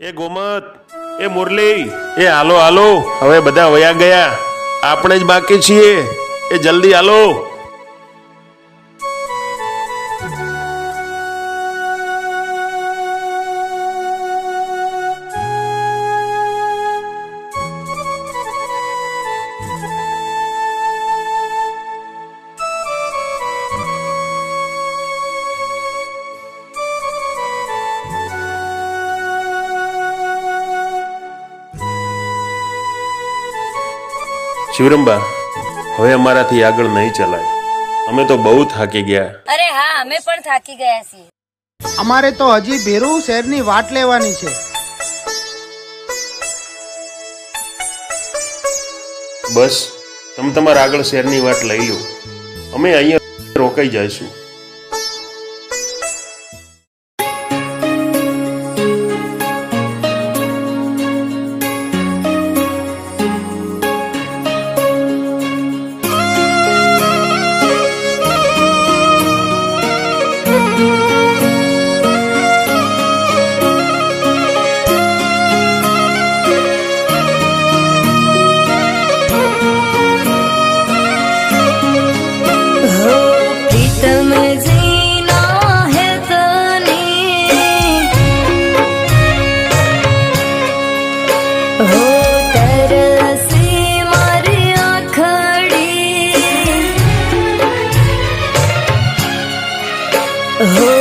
એ ગોમત, એ મુરલી, એ હાલો હાલો. હવે બધા વયા ગયા. આપણે જ બાકી છીએ. એ જલ્દી હાલો. શિવરંબા હવે અમારાથી આગળ નહીં ચલાય. અમે તો બહુ થાકી ગયા. અરે હા અમે પણ થાકી ગયા છીએ. અમારે તો હજી ભેરુ શહેરની વાટ લેવાની છે. બસ તમે તમારા આગળ શહેરની વાટ લઈ લો. અમે અહીંયા રોકાઈ જઈશું. હો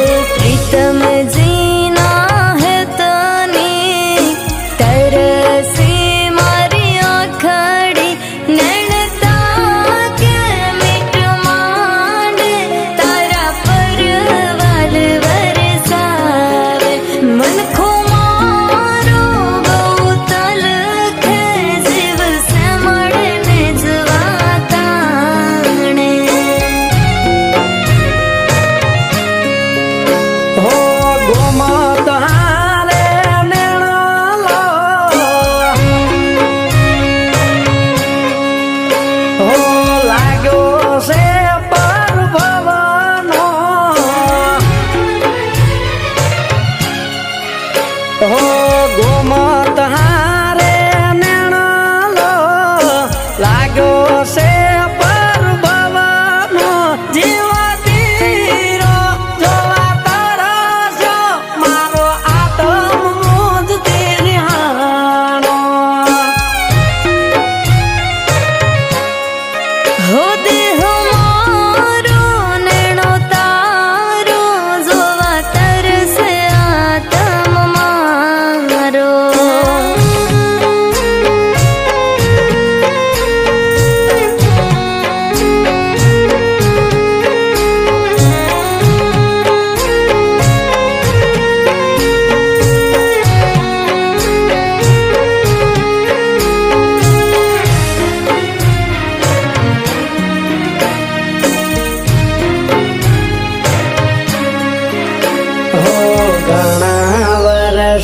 I go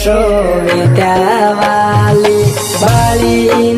সোনি দেওয়ালি বাড়ি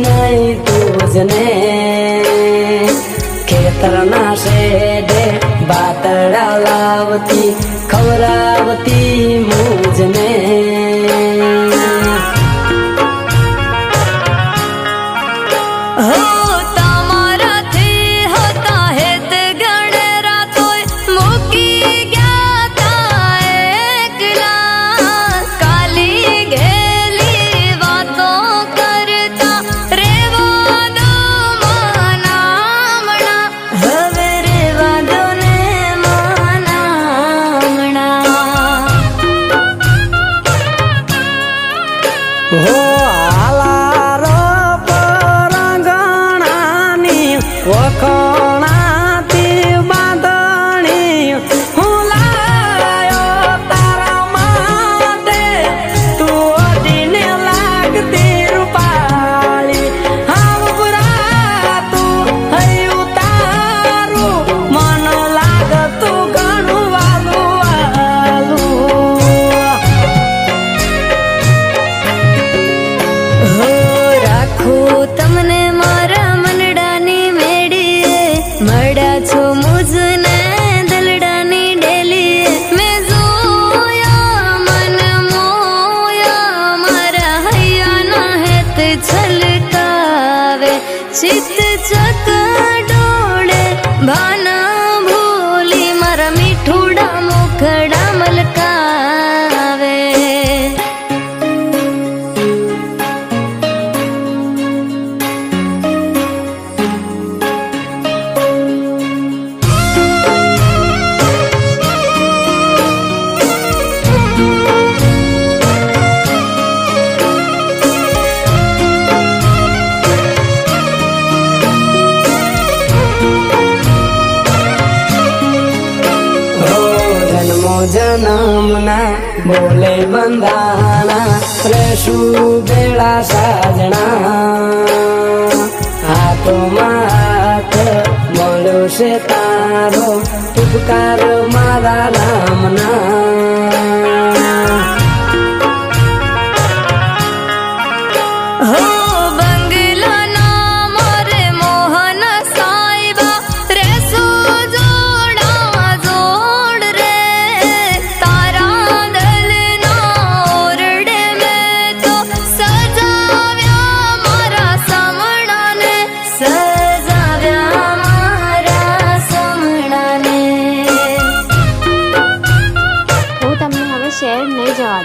Çitti જનમના બોલે બંધાણા રેશું બેડા સાજણા હાથોમાં હાથ મળ્યો છે તારો ઉપકાર મારા નામના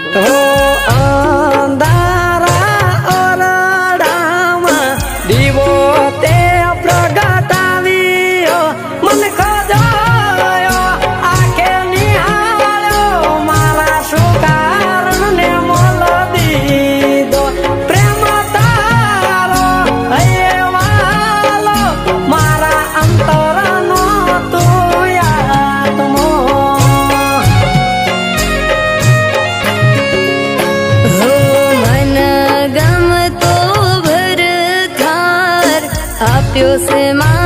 等 Dios se manda.